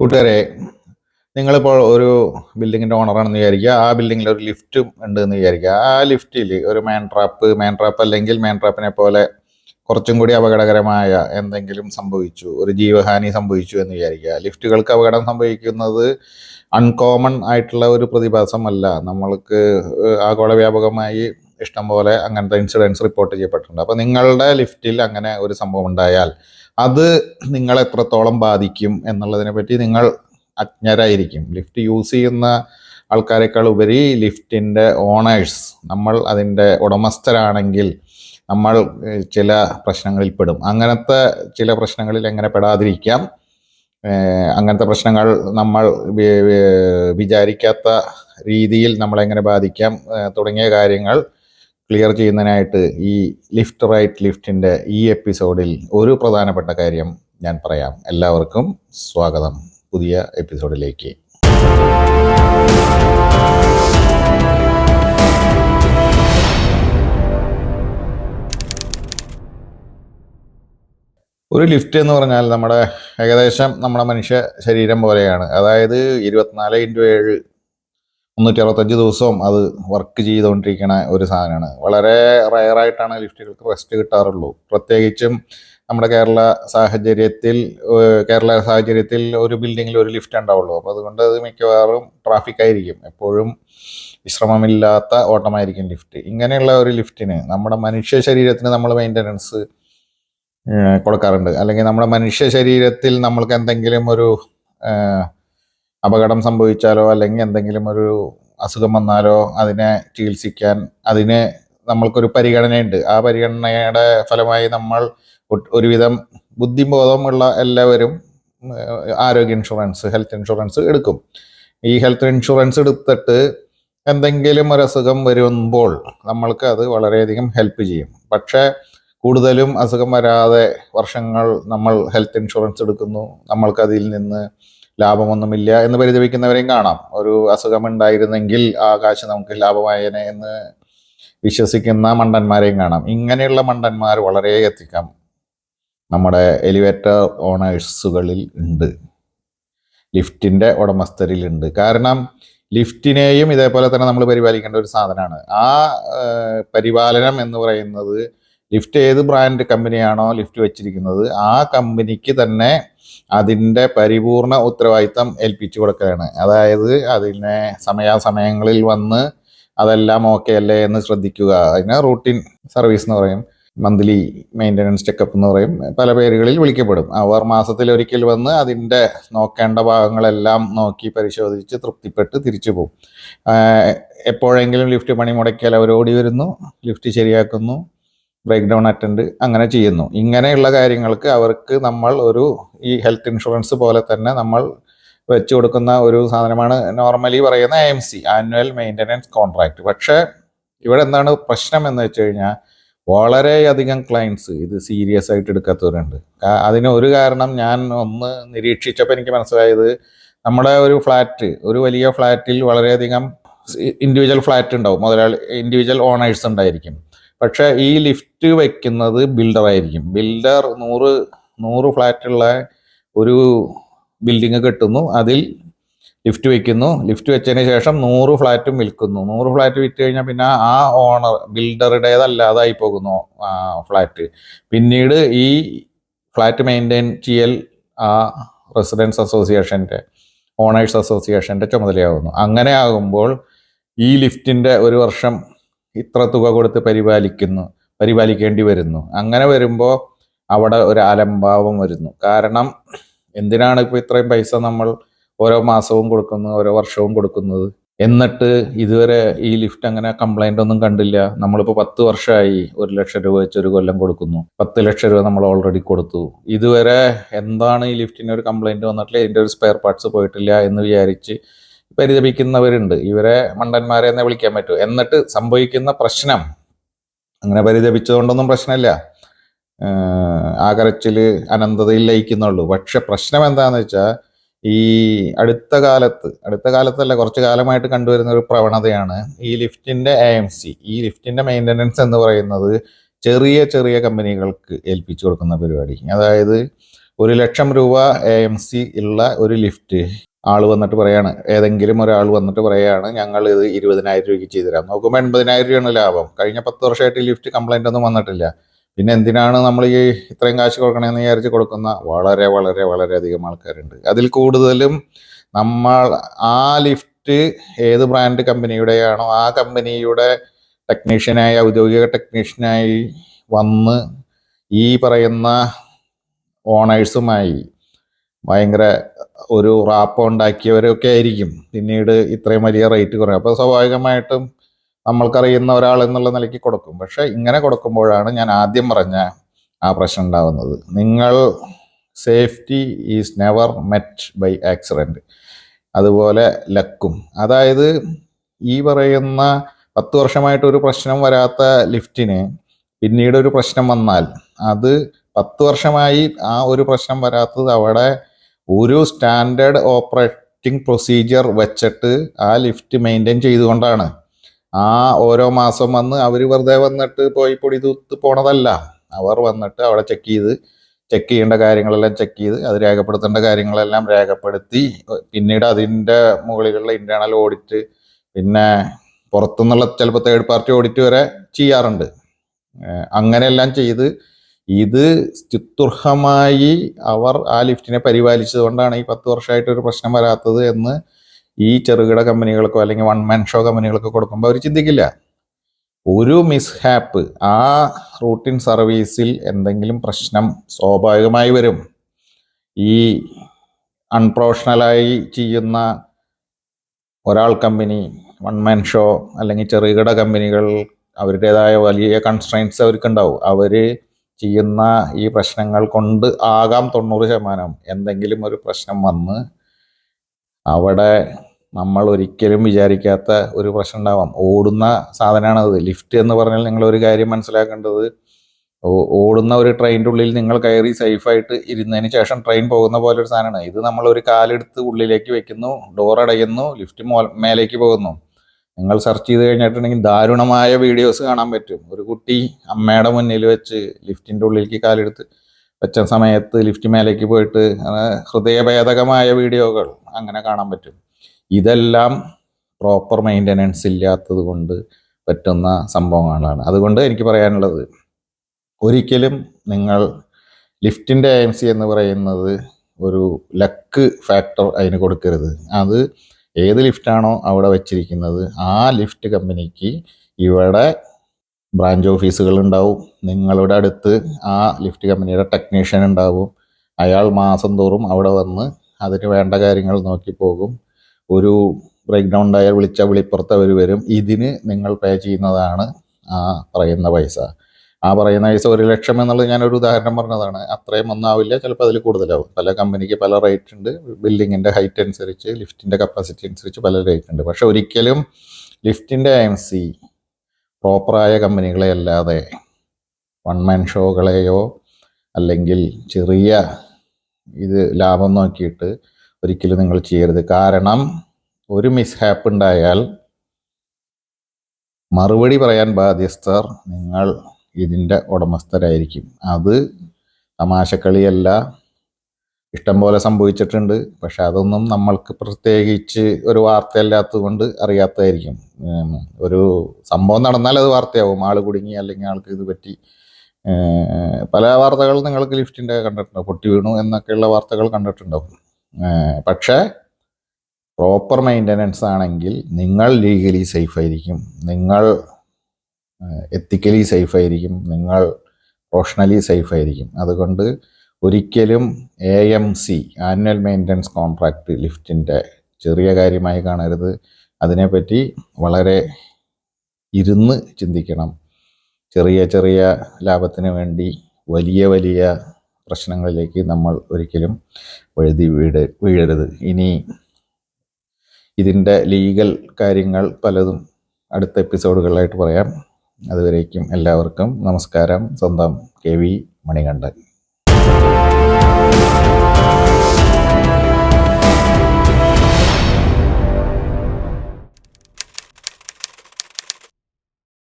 കൂട്ടുകാരെ നിങ്ങളിപ്പോൾ ഒരു ബിൽഡിങ്ങിന്റെ ഓണറാണെന്ന് വിചാരിക്കുക. ആ ബിൽഡിങ്ങിൽ ഒരു ലിഫ്റ്റും ഉണ്ട് എന്ന് വിചാരിക്കുക. ആ ലിഫ്റ്റിൽ ഒരു മാൻ ട്രാപ്പ് മാൻ ട്രാപ്പ് അല്ലെങ്കിൽ മാൻ ട്രാപ്പിനെ പോലെ കുറച്ചും കൂടി അപകടകരമായ എന്തെങ്കിലും സംഭവിച്ചു ഒരു ജീവഹാനി സംഭവിച്ചു എന്ന് വിചാരിക്കുക. ലിഫ്റ്റുകൾക്ക് അപകടം സംഭവിക്കുന്നത് അൺകോമൺ ആയിട്ടുള്ള ഒരു പ്രതിഭാസമല്ല നമ്മൾക്ക് ആഗോള വ്യാപകമായി ഇഷ്ടംപോലെ അങ്ങനത്തെ ഇൻസിഡൻസ് റിപ്പോർട്ട് ചെയ്യപ്പെട്ടിട്ടുണ്ട്. അപ്പോൾ നിങ്ങളുടെ ലിഫ്റ്റിൽ അങ്ങനെ ഒരു സംഭവം ഉണ്ടായാൽ അത് നിങ്ങൾ എത്രത്തോളം ബാധിക്കും എന്നുള്ളതിനെ പറ്റി നിങ്ങൾ അജ്ഞരായിരിക്കും. ലിഫ്റ്റ് യൂസ് ചെയ്യുന്ന ആൾക്കാരെക്കാൾ ഉപരി ലിഫ്റ്റിന്റെ ഓണേഴ്സ് നമ്മൾ അതിന്റെ ഉടമസ്ഥരാണെങ്കിൽ നമ്മൾ ചില പ്രശ്നങ്ങളിൽ പെടും. അങ്ങനത്തെ ചില പ്രശ്നങ്ങളിൽ എങ്ങനെ പെടാതിരിക്കാം? അങ്ങനത്തെ പ്രശ്നങ്ങൾ നമ്മൾ വിചാരിക്കാത്ത രീതിയിൽ നമ്മളെങ്ങനെ ബാധിക്കാം? തുടങ്ങിയ കാര്യങ്ങൾ ക്ലിയർ ചെയ്യുന്നതിനായിട്ട് ഈ ലിഫ്റ്റ് റൈറ്റ് ലിഫ്റ്റിന്റെ ഈ എപ്പിസോഡിൽ ഒരു പ്രധാനപ്പെട്ട കാര്യം ഞാൻ പറയാം. എല്ലാവർക്കും സ്വാഗതം പുതിയ എപ്പിസോഡിലേക്ക്. ഒരു ലിഫ്റ്റ് എന്ന് പറഞ്ഞാൽ നമ്മുടെ ഏകദേശം നമ്മുടെ മനുഷ്യ ശരീരം പോലെയാണ്. അതായത് ഇരുപത്തിനാല് ഇന്റു ഏഴ് മുന്നൂറ്റി അറുപത്തഞ്ച് ദിവസവും അത് വർക്ക് ചെയ്തുകൊണ്ടിരിക്കുന്ന ഒരു സാധനമാണ്. വളരെ റയറായിട്ടാണ് ലിഫ്റ്റുകൾക്ക് റെസ്റ്റ് കിട്ടാറുള്ളൂ. പ്രത്യേകിച്ചും നമ്മുടെ കേരള സാഹചര്യത്തിൽ കേരള സാഹചര്യത്തിൽ ഒരു ബിൽഡിങ്ങിൽ ഒരു ലിഫ്റ്റ് ഉണ്ടാവുള്ളൂ. അപ്പോൾ അതുകൊണ്ട് അത് മിക്കവാറും ട്രാഫിക് ആയിരിക്കും. എപ്പോഴും വിശ്രമമില്ലാത്ത ഓട്ടമായിരിക്കും ലിഫ്റ്റ് ഇങ്ങനെയുള്ള ഒരു ലിഫ്റ്റിന് നമ്മുടെ മനുഷ്യ ശരീരത്തിന് നമ്മൾ മെയിന്റനൻസ് കൊടുക്കാറുണ്ട്. അല്ലെങ്കിൽ നമ്മുടെ മനുഷ്യ ശരീരത്തിൽ നമ്മൾക്ക് എന്തെങ്കിലും ഒരു അപകടം സംഭവിച്ചാലോ അല്ലെങ്കിൽ എന്തെങ്കിലും ഒരു അസുഖം വന്നാലോ അതിനെ ചികിത്സിക്കാൻ അതിന് നമ്മൾക്കൊരു പരിഗണനയുണ്ട്. ആ പരിഗണനയുടെ ഫലമായി നമ്മൾ ഒരുവിധം ബുദ്ധിബോധമുള്ള എല്ലാവരും ആരോഗ്യ ഇൻഷുറൻസ് ഹെൽത്ത് ഇൻഷുറൻസ് എടുക്കും. ഈ ഹെൽത്ത് ഇൻഷുറൻസ് എടുത്തിട്ട് എന്തെങ്കിലും ഒരു അസുഖം വരുമ്പോൾ നമ്മൾക്ക് അത് വളരെയധികം ഹെൽപ്പ് ചെയ്യും. പക്ഷേ കൂടുതലും അസുഖം വരാതെ വർഷങ്ങൾ നമ്മൾ ഹെൽത്ത് ഇൻഷുറൻസ് എടുക്കുന്നു. നമ്മൾക്ക് അതിൽ നിന്ന് ലാഭമൊന്നുമില്ല എന്ന് പരിതപിക്കുന്നവരെയും കാണാം. ഒരു അസുഖം ഉണ്ടായിരുന്നെങ്കിൽ ആ കാശ് നമുക്ക് ലാഭമായേനെ എന്ന് വിശ്വസിക്കുന്ന മണ്ടന്മാരെയും കാണാം. ഇങ്ങനെയുള്ള മണ്ടന്മാർ വളരെ എത്തിക്കാം. നമ്മുടെ എലിവേറ്റർ ഓണേഴ്സുകളിൽ ഉണ്ട്. ലിഫ്റ്റിന്റെ ഉടമസ്ഥരിലുണ്ട്. കാരണം ലിഫ്റ്റിനെയും ഇതേപോലെ തന്നെ നമ്മൾ പരിപാലിക്കേണ്ട ഒരു സാധനമാണ്. ആ പരിപാലനം എന്ന് പറയുന്നത് ലിഫ്റ്റ് ഏത് ബ്രാൻഡ് കമ്പനിയാണോ ലിഫ്റ്റ് വെച്ചിരിക്കുന്നത് ആ കമ്പനിക്ക് തന്നെ അതിന്റെ പരിപൂർണ ഉത്തരവാദിത്തം ഏൽപ്പിച്ചു കൊടുക്കുകയാണ്. അതായത് അതിനെ സമയാസമയങ്ങളിൽ വന്ന് അതെല്ലാം ഓക്കെ അല്ലേ എന്ന് ശ്രദ്ധിക്കുക. അതിന് റൂട്ടീൻ സർവീസ് എന്ന് പറയും. മന്ത്ലി മെയിന്റനൻസ് ചെക്കപ്പ് എന്ന് പറയും. പല പേരുകളിൽ വിളിക്കപ്പെടും. അവർ മാസത്തിൽ ഒരിക്കൽ വന്ന് അതിന്റെ നോക്കേണ്ട ഭാഗങ്ങളെല്ലാം നോക്കി പരിശോധിച്ച് തൃപ്തിപ്പെട്ട് തിരിച്ചു പോകും. എപ്പോഴെങ്കിലും ലിഫ്റ്റ് പണി മുടക്കിയാൽ അവർ ഓടി വരുന്നു. ലിഫ്റ്റ് ശരിയാക്കുന്നു. ബ്രേക്ക് ഡൗൺ അറ്റൻഡ് അങ്ങനെ ചെയ്യുന്നു. ഇങ്ങനെയുള്ള കാര്യങ്ങൾക്ക് അവർക്ക് നമ്മൾ ഒരു ഈ ഹെൽത്ത് ഇൻഷുറൻസ് പോലെ തന്നെ നമ്മൾ വെച്ച് കൊടുക്കുന്ന ഒരു സാധനമാണ് നോർമലി പറയുന്ന M C annual maintenance contract പക്ഷേ ഇവിടെ എന്താണ് പ്രശ്നം എന്ന് വെച്ച് കഴിഞ്ഞാൽ വളരെയധികം ക്ലയൻസ് ഇത് സീരിയസ് ആയിട്ട് എടുക്കാത്തവരുണ്ട്. അതിന് ഒരു കാരണം ഞാൻ ഒന്ന് നിരീക്ഷിച്ചപ്പോൾ എനിക്ക് മനസ്സിലായത് നമ്മുടെ ഒരു ഫ്ലാറ്റ് ഒരു വലിയ ഫ്ലാറ്റിൽ വളരെയധികം ഇൻഡിവിജ്വൽ ഫ്ലാറ്റ് ഉണ്ടാവും. മുതലാളി ഇൻഡിവിജ്വൽ ഓണേഴ്സ് ഉണ്ടായിരിക്കും. പക്ഷേ ഈ ലിഫ്റ്റ് വെക്കുന്നത് ബിൽഡർ ആയിരിക്കും. ബിൽഡർ നൂറ് നൂറ് ഫ്ലാറ്റുള്ള ഒരു ബിൽഡിങ് കെട്ടുന്നു. അതിൽ ലിഫ്റ്റ് വെക്കുന്നു. ലിഫ്റ്റ് വെച്ചതിന് ശേഷം നൂറ് ഫ്ലാറ്റും വിൽക്കുന്നു. നൂറ് ഫ്ലാറ്റ് വിറ്റ് കഴിഞ്ഞാൽ പിന്നെ ആ ഓണർ ബിൽഡറുടേതല്ലാതായി പോകുന്നു ഫ്ലാറ്റ്. പിന്നീട് ഈ ഫ്ലാറ്റ് മെയിന്റെയിൻ ചെയ്യൽ ആ റെസിഡൻസ് അസോസിയേഷന്റെ ഓണേഴ്സ് അസോസിയേഷന്റെ ചുമതലയാകുന്നു അങ്ങനെ ആകുമ്പോൾ ഈ ലിഫ്റ്റിന്റെ ഒരു വർഷം ഇത്ര തുക കൊടുത്ത് പരിപാലിക്കുന്നു പരിപാലിക്കേണ്ടി വരുന്നു. അങ്ങനെ വരുമ്പോൾ അവിടെ ഒരു അലംഭാവം വരുന്നു. കാരണം എന്തിനാണ് ഇപ്പോൾ ഇത്രയും പൈസ നമ്മൾ ഓരോ മാസവും കൊടുക്കുന്നത് ഓരോ വർഷവും കൊടുക്കുന്നത്? എന്നിട്ട് ഇതുവരെ ഈ ലിഫ്റ്റ് അങ്ങനെ കംപ്ലൈന്റ് ഒന്നും കണ്ടില്ല. നമ്മളിപ്പോൾ പത്ത് വർഷമായി ഒരു ലക്ഷം രൂപ വെച്ച് ഒരു കൊല്ലം കൊടുക്കുന്നു. പത്ത് ലക്ഷം രൂപ നമ്മൾ ഓൾറെഡി കൊടുത്തു. ഇതുവരെ എന്താണ് ഈ ലിഫ്റ്റിന് ഒരു കംപ്ലൈന്റ് വന്നിട്ടില്ല ഇതിന്റെ ഒരു സ്പെയർ പാർട്സ് പോയിട്ടില്ല എന്ന് വിചാരിച്ച് പരിതപിക്കുന്നവരുണ്ട്. ഇവരെ മണ്ടന്മാരെ എന്നേ വിളിക്കാൻ പറ്റൂ. എന്നിട്ട് സംഭവിക്കുന്ന പ്രശ്നം. അങ്ങനെ പരിതപിച്ചതുകൊണ്ടൊന്നും പ്രശ്നമില്ല. ആകരച്ചിൽ അനന്തതയിൽ ലയിക്കുന്നുള്ളൂ. പക്ഷെ പ്രശ്നം എന്താണെന്ന് വെച്ചാൽ ഈ അടുത്ത കാലത്ത് അടുത്ത കാലത്തല്ല കുറച്ച് കാലമായിട്ട് കണ്ടുവരുന്ന ഒരു പ്രവണതയാണ് ഈ ലിഫ്റ്റിന്റെ എ എം സി ഈ ലിഫ്റ്റിന്റെ മെയിന്റനൻസ് എന്ന് പറയുന്നത് ചെറിയ ചെറിയ കമ്പനികൾക്ക് ഏൽപ്പിച്ചു കൊടുക്കുന്ന പരിപാടി. അതായത് ഒരു ലക്ഷം രൂപ എ എം സി ഉള്ള ഒരു ലിഫ്റ്റ് ആൾ വന്നിട്ട് പറയാണ് ഏതെങ്കിലും ഒരാൾ വന്നിട്ട് പറയാണ് ഞങ്ങൾ ഇത് ഇരുപതിനായിരം രൂപയ്ക്ക് ചെയ്തു തരാം. നോക്കുമ്പോൾ എൺപതിനായിരം രൂപയാണ് ലാഭം. കഴിഞ്ഞ പത്ത് വർഷമായിട്ട് ലിഫ്റ്റ് കംപ്ലൈന്റ് ഒന്നും വന്നിട്ടില്ല. പിന്നെ എന്തിനാണ് നമ്മൾ ഈ ഇത്രയും കാശ് കൊടുക്കണമെന്ന് വിചാരിച്ച് കൊടുക്കുന്ന വളരെ വളരെ വളരെയധികം ആൾക്കാരുണ്ട്. അതിൽ കൂടുതലും നമ്മൾ ആ ലിഫ്റ്റ് ഏത് ബ്രാൻഡ് കമ്പനിയുടെയാണോ ആ കമ്പനിയുടെ ടെക്നീഷ്യനായി ഔദ്യോഗിക ടെക്നീഷ്യനായി വന്ന് ഈ പറയുന്ന ഓണേഴ്സുമായി ഭയങ്കര ഒരു റാപ്പ് ഉണ്ടാക്കിയവരൊക്കെ ആയിരിക്കും. പിന്നീട് ഇത്രയും വലിയ റേറ്റ് കുറയും. അപ്പോൾ സ്വാഭാവികമായിട്ടും നമ്മൾക്കറിയുന്ന ഒരാൾ എന്നുള്ള നിലയ്ക്ക് കൊടുക്കും. പക്ഷെ ഇങ്ങനെ കൊടുക്കുമ്പോഴാണ് ഞാൻ ആദ്യം പറഞ്ഞ ആ പ്രശ്നം ഉണ്ടാവുന്നത്. നിങ്ങൾ safety is never met by accident അതുപോലെ ലക്കും അതായത് ഈ പറയുന്ന പത്ത് വർഷമായിട്ട് ഒരു പ്രശ്നം വരാത്ത ലിഫ്റ്റിന് പിന്നീട് ഒരു പ്രശ്നം വന്നാൽ അത് പത്ത് വർഷമായി ആ ഒരു പ്രശ്നം വരാത്തത് അവിടെ ഒരു സ്റ്റാൻഡേർഡ് ഓപ്പറേറ്റിംഗ് പ്രൊസീജിയർ വെച്ചിട്ട് ആ ലിഫ്റ്റ് മെയിന്റെയിൻ ചെയ്തുകൊണ്ടാണ്. ആ ഓരോ മാസം വന്ന് അവർ വെറുതെ വന്നിട്ട് പോയി പൊടി തൂത്ത് പോണതല്ല. അവർ വന്നിട്ട് അവിടെ ചെക്ക് ചെയ്ത് ചെക്ക് ചെയ്യേണ്ട കാര്യങ്ങളെല്ലാം ചെക്ക് ചെയ്ത് അത് രേഖപ്പെടുത്തേണ്ട കാര്യങ്ങളെല്ലാം രേഖപ്പെടുത്തി. പിന്നീട് അതിന്റെ മുകളിലുള്ള ഇന്റേർണൽ ഓഡിറ്റ് പിന്നെ പുറത്തുനിന്നുള്ള ചിലപ്പോൾ തേർഡ് പാർട്ടി ഓഡിറ്റ് വരെ ചെയ്യാറുണ്ട്. അങ്ങനെയെല്ലാം ചെയ്ത് ഇത് സ്തുത്യർഹമായി അവർ ആ ലിഫ്റ്റിനെ പരിപാലിച്ചത് കൊണ്ടാണ് ഈ പത്ത് വർഷമായിട്ട് ഒരു പ്രശ്നം വരാത്തത് എന്ന് ഈ ചെറുകിട കമ്പനികൾക്കോ അല്ലെങ്കിൽ വൺ മാൻ ഷോ കമ്പനികൾക്കോ കൊടുക്കുമ്പോൾ അവർ ചിന്തിക്കില്ല. ഒരു മിസ്ഹാപ്പ് ആ റൂട്ടിൻ സർവീസിൽ എന്തെങ്കിലും പ്രശ്നം സ്വാഭാവികമായി വരും. ഈ അൺപ്രൊഫഷണലായി ചെയ്യുന്ന ഒരാൾ കമ്പനി വൺ മാൻ ഷോ അല്ലെങ്കിൽ ചെറുകിട കമ്പനികൾ അവരുടേതായ വലിയ കൺസ്ട്രൈൻസ് അവർക്കുണ്ടാവും അവർ ചെയ്യുന്ന ഈ പ്രശ്നങ്ങൾ കൊണ്ട് ആകാം തൊണ്ണൂറ് ശതമാനം. എന്തെങ്കിലും ഒരു പ്രശ്നം വന്ന് അവിടെ നമ്മൾ ഒരിക്കലും വിചാരിക്കാത്ത ഒരു പ്രശ്നം ഉണ്ടാവാം. ഓടുന്ന സാധനമാണ് അത്. ലിഫ്റ്റ് എന്ന് പറഞ്ഞാൽ നിങ്ങൾ ഒരു കാര്യം മനസ്സിലാക്കേണ്ടത് ഓടുന്ന ഒരു ട്രെയിനിന്റെ ഉള്ളിൽ നിങ്ങൾ കയറി സേഫായിട്ട് ഇരുന്നതിന് ശേഷം ട്രെയിൻ പോകുന്ന പോലെ ഒരു സാധനമാണ്. ഇത് നമ്മൾ ഒരു കാലെടുത്ത് ഉള്ളിലേക്ക് വെക്കുന്നു ഡോർ അടയുന്നു ലിഫ്റ്റ് മേലേക്ക് പോകുന്നു. നിങ്ങൾ സെർച്ച് ചെയ്ത് കഴിഞ്ഞിട്ടുണ്ടെങ്കിൽ ദാരുണമായ വീഡിയോസ് കാണാൻ പറ്റും. ഒരു കുട്ടി അമ്മയുടെ മുന്നിൽ വെച്ച് ലിഫ്റ്റിന്റെ ഉള്ളിലേക്ക് കാലെടുത്ത് വെച്ച സമയത്ത് ലിഫ്റ്റ് മേലേക്ക് പോയിട്ട് ഹൃദയഭേദകമായ വീഡിയോകൾ അങ്ങനെ കാണാൻ പറ്റും. ഇതെല്ലാം പ്രോപ്പർ മെയിന്റനൻസ് ഇല്ലാത്തത് കൊണ്ട് പറ്റുന്ന സംഭവങ്ങളാണ്. അതുകൊണ്ട് എനിക്ക് പറയാനുള്ളത് ഒരിക്കലും നിങ്ങൾ ലിഫ്റ്റിന്റെ എം സി എന്ന് പറയുന്നത് ഒരു ലക്ക് ഫാക്ടർ അതിന് കൊടുക്കരുത്. അത് ഏത് ലിഫ്റ്റാണോ അവിടെ വെച്ചിരിക്കുന്നത് ആ ലിഫ്റ്റ് കമ്പനിക്ക് ഇവിടെ ബ്രാഞ്ച് ഓഫീസുകൾ ഉണ്ടാവും നിങ്ങളുടെ അടുത്ത് ആ ലിഫ്റ്റ് കമ്പനിയുടെ ടെക്നീഷ്യൻ ഉണ്ടാവും. അയാൾ മാസം തോറും അവിടെ വന്ന് അതിന് വേണ്ട കാര്യങ്ങൾ നോക്കി പോകും. ഒരു ബ്രേക്ക് ഡൗൺ ഉണ്ടായാൽ വിളിച്ചാൽ വിളിപ്പുറത്ത് അവർ വരും. ഇതിന് നിങ്ങൾ പേ ചെയ്യുന്നതാണ് ആ പറയുന്ന പൈസ. ആ പറയുന്ന പൈസ ഒരു ലക്ഷം എന്നുള്ളത് ഞാനൊരു ഉദാഹരണം പറഞ്ഞതാണ്. അത്രയും ഒന്നാവില്ല ചിലപ്പോൾ അതിൽ കൂടുതലാവും. പല കമ്പനിക്ക് പല റേറ്റ് ഉണ്ട്. ബിൽഡിങ്ങിന്റെ ഹൈറ്റ് അനുസരിച്ച് ലിഫ്റ്റിന്റെ കപ്പാസിറ്റി അനുസരിച്ച് പല റേറ്റ് ഉണ്ട്. പക്ഷെ ഒരിക്കലും ലിഫ്റ്റിന്റെ എം സി പ്രോപ്പറായ കമ്പനികളെ അല്ലാതെ വൺ മാൻ ഷോകളെയോ അല്ലെങ്കിൽ ചെറിയ ഇത് ലാഭം നോക്കിയിട്ട് ഒരിക്കലും നിങ്ങൾ ചെയ്യരുത്. കാരണം ഒരു മിസ്ഹാപ്പ് ഉണ്ടായാൽ മറുപടി പറയാൻ ബാധ്യസ്ഥർ നിങ്ങൾ ഇതിന്റെ ഉടമസ്ഥരായിരിക്കും. അത് തമാശക്കളിയല്ല. ഇഷ്ടം പോലെ സംഭവിച്ചിട്ടുണ്ട്. പക്ഷെ അതൊന്നും നമ്മൾക്ക് പ്രത്യേകിച്ച് ഒരു വാർത്തയല്ലാത്തത് കൊണ്ട് അറിയാത്തതായിരിക്കും ഒരു സംഭവം നടന്നാൽ അത് വാർത്തയാവും. ആൾ കുടുങ്ങി അല്ലെങ്കിൽ ആൾക്ക് ഇത് പറ്റി. പല വാർത്തകൾ നിങ്ങൾക്ക് ലിഫ്റ്റിന്റെ കണ്ടിട്ടുണ്ടാവും. പൊട്ടി വീണു എന്നൊക്കെയുള്ള വാർത്തകൾ കണ്ടിട്ടുണ്ടാവും. പക്ഷേ പ്രോപ്പർ മെയിന്റനൻസ് ആണെങ്കിൽ നിങ്ങൾ ലീഗലി സേഫ് ആയിരിക്കും. നിങ്ങൾ എത്തിക്കലി സേഫ് ആയിരിക്കും. നിങ്ങൾ പ്രൊഫഷണലി സേഫ് ആയിരിക്കും. അതുകൊണ്ട് ഒരിക്കലും A M C annual maintenance contract ലിഫ്റ്റിന്റെ ചെറിയ കാര്യമായി കാണരുത്. അതിനെപ്പറ്റി വളരെ ഇരുന്ന് ചിന്തിക്കണം. ചെറിയ ചെറിയ ലാഭത്തിന് വേണ്ടി വലിയ വലിയ പ്രശ്നങ്ങളിലേക്ക് നമ്മൾ ഒരിക്കലും വഴുതി വീട് വീഴരുത്. ഇനി ഇതിന്റെ ലീഗൽ കാര്യങ്ങൾ പലതും അടുത്ത എപ്പിസോഡുകളിലായിട്ട് പറയാം. അതുവരേക്കും എല്ലാവർക്കും നമസ്കാരം. സ്വന്തം കെ വി മണികണ്ഠൻ.